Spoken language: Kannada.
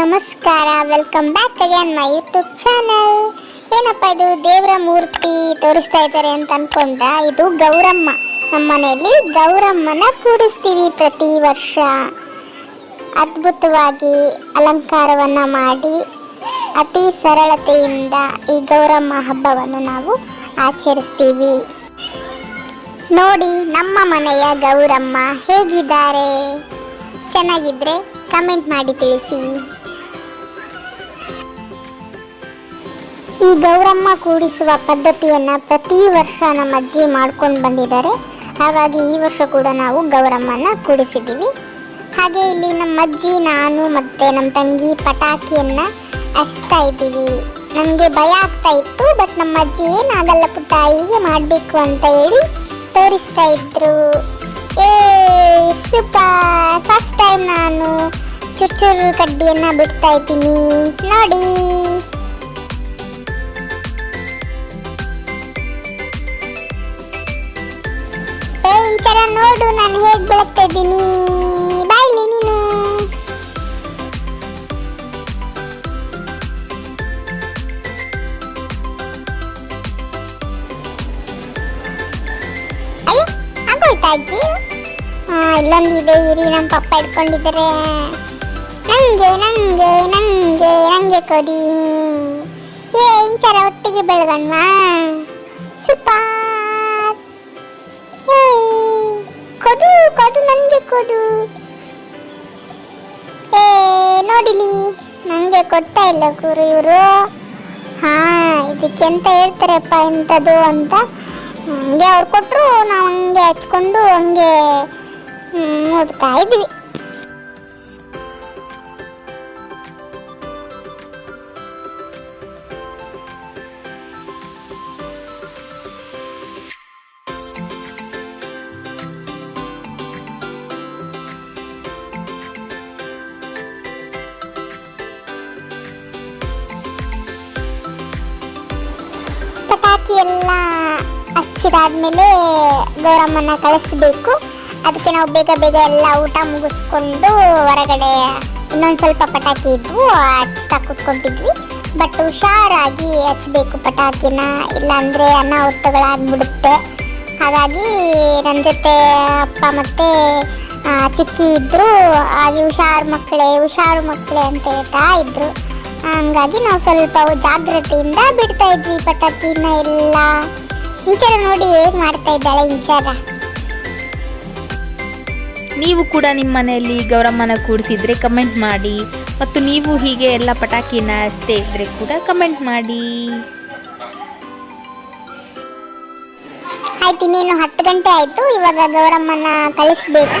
ನಮಸ್ಕಾರ welcome back again my YouTube channel ಏನಪ್ಪ ಇದು, ದೇವರ ಮೂರ್ತಿ ತೋರಿಸ್ತಾ ಇದ್ದಾರೆ ಅಂತ ಅನ್ಕೊಂಡ್ರ? ಇದು ಗೌರಮ್ಮ. ನಮ್ಮ ಮನೆಯಲ್ಲಿ ಗೌರಮ್ಮನ ಕೂಡಿಸ್ತೀವಿ ಪ್ರತಿ ವರ್ಷ. ಅದ್ಭುತವಾಗಿ ಅಲಂಕಾರವನ್ನ ಮಾಡಿ ಅತಿ ಸರಳತೆಯಿಂದ ಈ ಗೌರಮ್ಮ ಹಬ್ಬವನ್ನು ನಾವು ಆಚರಿಸ್ತೀವಿ. ನೋಡಿ, ನಮ್ಮ ಮನೆಯ ಗೌರಮ್ಮ ಹೇಗಿದ್ದಾರೆ? ಚೆನ್ನಾಗಿದ್ರೆ ಕಮೆಂಟ್ ಮಾಡಿ ತಿಳಿಸಿ. ಈ ಗೌರಮ್ಮ ಕೂಡಿಸುವ ಪದ್ಧತಿಯನ್ನ ಪ್ರತಿ ವರ್ಷ ನಮ್ಮ ಅಜ್ಜಿ ಮಾಡ್ಕೊಂಡು ಬಂದಿದ್ದಾರೆ. ಹಾಗಾಗಿ ಈ ವರ್ಷ ಕೂಡ ನಾವು ಗೌರಮ್ಮನ ಕೂಡಿಸಿದ್ದೀವಿ. ಹಾಗೆ ಇಲ್ಲಿ ನಮ್ಮ ಅಜ್ಜಿ, ನಾನು ಮತ್ತೆ ನಮ್ಮ ತಂಗಿ ಪಟಾಕಿಯನ್ನ ಹಚ್ತಾ ಇದ್ದೀವಿ. ನಮಗೆ ಭಯ ಆಗ್ತಾ ಇತ್ತು, ಬಟ್ ನಮ್ಮ ಅಜ್ಜಿ ಏನಾಗಲ್ಲ ಪುಟ್ಟ, ಹೀಗೆ ಮಾಡಬೇಕು ಅಂತ ಹೇಳಿ ತೋರಿಸ್ತಾ ಇದ್ರು. ಏ, ಸೂಪರ್! ಫಸ್ಟ್ ಟೈಮ್ ನಾನು ಚುರ್ಚೂರು ಕಡ್ಡಿಯನ್ನು ಬಿಡ್ತಾ ಇದ್ದೀನಿ. ನೋಡಿ. ನೋಡು, ನಾನು ಹೇಗೆ ಬೆಳಗ್ತಾ ಇದ್ದೀನಿ. ಬಾಯ್ಲಿ ನೀನು. ಅಯ್ಯೋ ಆಗೋಯ್ತಾ ಅಜ್ಜಿ ಇಲ್ಲೊಂದಿದೆ, ಇರಿ ನಮ್ಮ ಪಪ್ಪ ಇಟ್ಕೊಂಡಿದ್ದಾರೆ ನಂಗೆ ನಂಗೆ ನಂಗೆ ನಂಗೆ ಕೊಡಿ. ಏ ಸರ ಒಟ್ಟಿಗೆ ಬೆಳಗಣ್ವಾ? ನೋಡಿಲಿ? ನನಗೆ ಕೊಡ್ತಾ ಇಲ್ಲ ಗುರು ಇವರು. ಹಾ, ಇದಕ್ಕೆ ಎಂತ ಹೇಳ್ತಾರಪ್ಪ ಎಂಥದ್ದು ಅಂತ. ಹಂಗೆ ಅವ್ರು ಕೊಟ್ಟರು ನಾವು ಹಂಗೆ ಹಚ್ಕೊಂಡು ಹಂಗೆ ನೋಡ್ತಾ ಇದ್ವಿ. ಪಟಾಕಿ ಎಲ್ಲ ಹಚ್ಚಿದಾದ್ಮೇಲೆ ಗೌರಮ್ಮನ ಕಳಿಸ್ಬೇಕು. ಅದಕ್ಕೆ ನಾವು ಬೇಗ ಬೇಗ ಎಲ್ಲ ಊಟ ಮುಗಿಸ್ಕೊಂಡು ಹೊರಗಡೆ ಇನ್ನೊಂದು ಸ್ವಲ್ಪ ಪಟಾಕಿ ಇದ್ವು, ಹಚ್ತಾ ಕೂತ್ಕೊಂಡಿದ್ವಿ ಬಟ್ ಹುಷಾರಾಗಿ ಹಚ್ಚಬೇಕು ಪಟಾಕಿನ, ಇಲ್ಲಾಂದರೆ ಅನಾಹುತಗಳಾಗ್ಬಿಡುತ್ತೆ. ಹಾಗಾಗಿ ನನ್ನ ಜೊತೆ ಅಪ್ಪ ಮತ್ತು ಚಿಕ್ಕಿ ಇದ್ದರು ಹಾಗೆ ಹುಷಾರು ಮಕ್ಕಳೇ ಹುಷಾರು ಮಕ್ಕಳೇ ಅಂತ ಹೇಳ್ತಾ ಇದ್ರು. ಹಂಗಾಗಿ ನಾವು ಸ್ವಲ್ಪ ಜಾಗ್ರತೆಯಿಂದ ಬಿಡ್ತಾ ಇದ್ವಿ ಪಟಾಕಿನ ಎಲ್ಲ. ಇಂಚರ ನೋಡಿ ಹೇಗೆ ಮಾಡ್ತಾ ಇದ್ದಾಳೆ ಇಂಚರ. ನೀವು ಕೂಡ ನಿಮ್ಮ ಮನೆಯಲ್ಲಿ ಗೌರಮ್ಮನ ಕೂಡಿಸಿದ್ರೆ ಕಮೆಂಟ್ ಮಾಡಿ. ಮತ್ತು ನೀವು ಹೀಗೆ ಎಲ್ಲ ಪಟಾಕಿನ ಅಷ್ಟೇ ಇದ್ರೆ ಕೂಡ ಕಮೆಂಟ್ ಮಾಡಿ. ಆಯ್ತು ಇನ್ನೇನು ಹತ್ತು ಗಂಟೆ ಆಯ್ತು. ಇವಾಗ ಗೌರಮ್ಮನ ಕಳಿಸ್ಬೇಕು.